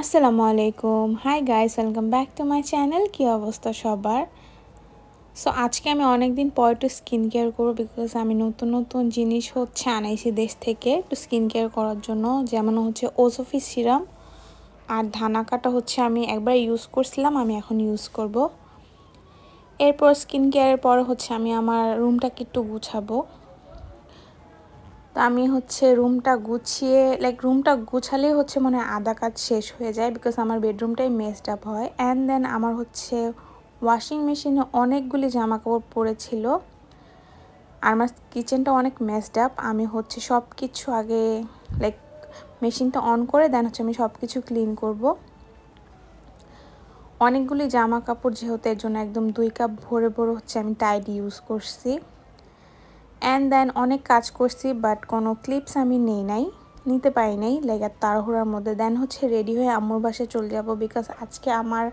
আসসালামু আলাইকুম। Hi guys welcome back to my channel কী অবস্থা সবার? সো আজকে আমি অনেক দিন পর একটু স্কিন কেয়ার করব বিকজ আমি নতুন নতুন জিনিস হচ্ছে আনাইছি দেশ থেকে একটু স্কিন কেয়ার করার জন্য। যেমন হচ্ছে ওসফি সিরাম আর ধানাকাটা হচ্ছে আমি একবার ইউজ করছিলাম, আমি এখন ইউজ করব। এরপর স্কিন কেয়ারের পর হচ্ছে আমি আমার রুমটাকে একটু গুছাবো। তো আমি হচ্ছে রুমটা গুছিয়ে লাইক রুমটা গুছালেই হচ্ছে মনে হয় আধা কাজ শেষ হয়ে যায় বিকজ আমার বেডরুমটাই মেসড আপ হয়। অ্যান্ড দেন আমার হচ্ছে ওয়াশিং মেশিনে অনেকগুলি জামা কাপড় পড়েছিল। আর আমার কিচেনটা অনেক মেসড আপ আমি হচ্ছে সব কিছু আগে লাইক মেশিনটা অন করে দেন হচ্ছে আমি সব কিছু ক্লিন করব। অনেকগুলি জামা কাপড় যেহেতু এর জন্য একদম দুই কাপ ভরে ভরে হচ্ছে আমি টাইড ইউজ করছি। অ্যান্ড দেন অনেক কাজ করছি বাট কোনো ক্লিপস আমি নেই নাই, নিতে পারি নাই লেগে তাড়াহুড়ার মধ্যে। দেন হচ্ছে রেডি হয়ে আম্মুর বাসায় চলে যাব বিকজ আজকে আমার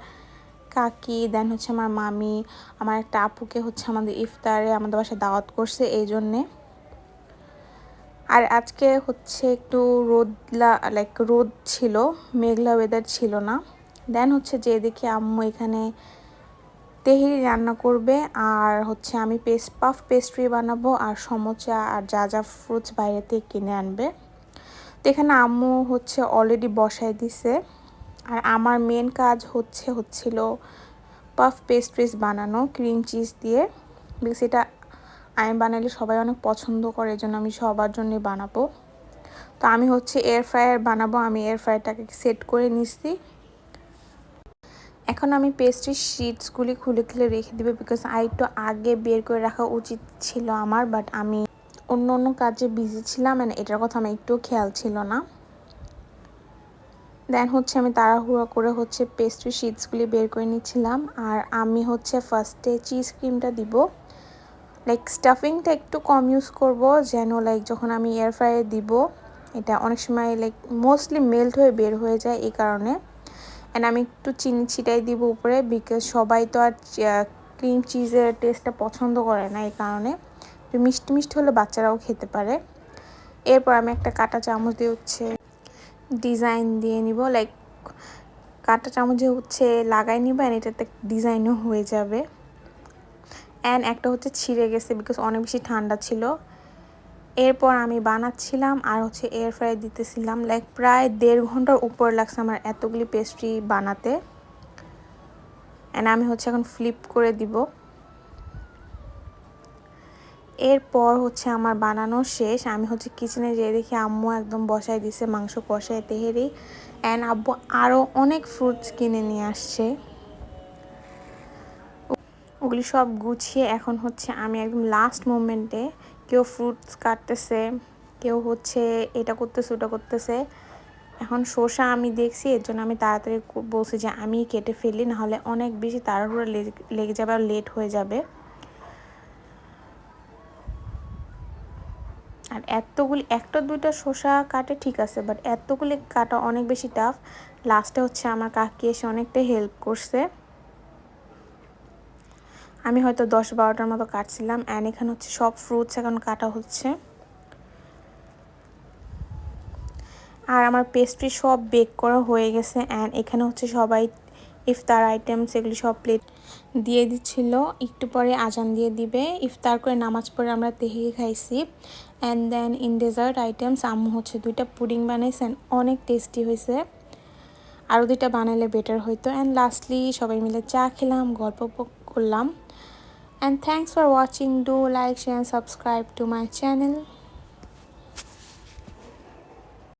কাকি দেন হচ্ছে আমার মামি, আমার একটা আপুকে হচ্ছে আমাদের ইফতারে আমাদের বাসায় দাওয়াত করছে এই জন্যে। আর আজকে হচ্ছে একটু রোদলা লাইক রোদ ছিল, মেঘলা ওয়েদার ছিল না। দেন হচ্ছে যে দেখি আম্মু এখানে তেহেরি রান্না করবে, আর হচ্ছে আমি পেস্ট পাফ পেস্ট্রি বানাবো, আর সমোচা, আর যা যা ফ্রুটস বাইরে থেকে কিনে আনবে। তো এখানে আম্মু হচ্ছে অলরেডি বসায় দিছে, আর আমার মেন কাজ হচ্ছে, হচ্ছিল পাফ পেস্ট্রিজ বানানো ক্রিম চিজ দিয়ে বিকজ এটা আমি বানালে সবাই অনেক পছন্দ করে এই জন্য আমি সবার জন্যই বানাবো। তো আমি হচ্ছে এয়ার ফ্রায়ার বানাবো, আমি এয়ার ফ্রায়ারটাকে সেট করে নিচ্ছি। এখন আমি পেস্ট্রি শিটসগুলি খুলে খুলে রেখে দেবে বিকজ আর একটু আগে বের করে রাখা উচিত ছিল আমার বাট আমি অন্য অন্য কাজে বিজি ছিলাম অ্যান্ড এটার কথা আমার একটু খেয়াল ছিল না। দেন হচ্ছে আমি তাড়াহুড়ো করে হচ্ছে পেস্ট্রি শিটসগুলি বের করে নিচ্ছিলাম আর আমি হচ্ছে ফার্স্টে চিজ ক্রিমটা দিব। লাইক স্টাফিংটা একটু কম ইউজ করব, যেন লাইক যখন আমি এয়ার ফ্রাইয়ে দিব, এটা অনেক সময় লাইক মোস্টলি মেল্ট হয়ে বের হয়ে যায় এই কারণে। অ্যান্ড আমি একটু চিনি ছিটাই দিব উপরে বিকজ সবাই তো আর ক্রিম চিজের টেস্টটা পছন্দ করে না এই কারণে। মিষ্টি মিষ্টি হলে বাচ্চারাও খেতে পারে। এরপর আমি একটা কাটা চামচ দিয়ে হচ্ছে ডিজাইন দিয়ে নিব। লাইক কাটা চামচে হচ্ছে লাগাই নিব অ্যান্ড এটাতে ডিজাইনও হয়ে যাবে। অ্যান্ড একটা হচ্ছে ছিঁড়ে গেছে বিকজ অনেক বেশি ঠান্ডা ছিল। এরপর আমি বানাচ্ছিলাম আর হচ্ছে এয়ার ফ্রাই দিতেছিলাম লাইক প্রায় দেড় ঘণ্টার উপর লাগছে আমার এতগুলি পেস্ট্রি বানাতে। অ্যান্ড আমি হচ্ছে এখন ফ্লিপ করে দিব। এরপর হচ্ছে আমার বানানো শেষ। আমি হচ্ছে কিচেনে যেয়ে দেখি আম্মু একদম বসাই দিছে, মাংস কষায়, তেহেরি। অ্যান্ড আব্বু আরও অনেক ফ্রুটস কিনে নিয়ে আসছে। ওগুলি সব গুছিয়ে এখন হচ্ছে আমি একদম লাস্ট মোমেন্টে কেউ ফ্রুটস কাটতেছে, কেউ হচ্ছে এটা করতেছে, ওটা করতেছে। এখন শসা আমি দেখছি, এর জন্য আমি তাড়াতাড়ি বলছি যে আমি কেটে ফেলি, নাহলে অনেক বেশি তাড়াহুড়ো লেগে যাবে আর লেট হয়ে যাবে। আর এতগুলি, একটা দুইটা শসা কাটে ঠিক আছে বাট এতগুলি কাটা অনেক বেশি টাফ লাস্টে হচ্ছে আমার কাকি এসে অনেকটাই হেল্প করছে। আমি হয়তো দশ বারোটার মতো কাটছিলাম অ্যান্ড এখানে হচ্ছে সব ফ্রুটস এখন কাটা হচ্ছে। আর আমার পেস্ট্রি সব বেক করা হয়ে গেছে অ্যান্ড এখানে হচ্ছে সবাই ইফতার আইটেমস এগুলি সব প্লেট দিয়ে দিচ্ছিল। একটু পরে আজান দিয়ে দিবে। ইফতার করে নামাজ পড়ে আমরা তেহেরি খাইছি। And then in dessert items আম্মু হচ্ছে দুইটা পুডিং বানাইছেন অনেক টেস্টি হয়েছে। আরও দুইটা বানালে বেটার হইতো। অ্যান্ড লাস্টলি সবাই মিলে চা খেলাম, গল্প করলাম and thanks for watching do like share and subscribe to my channel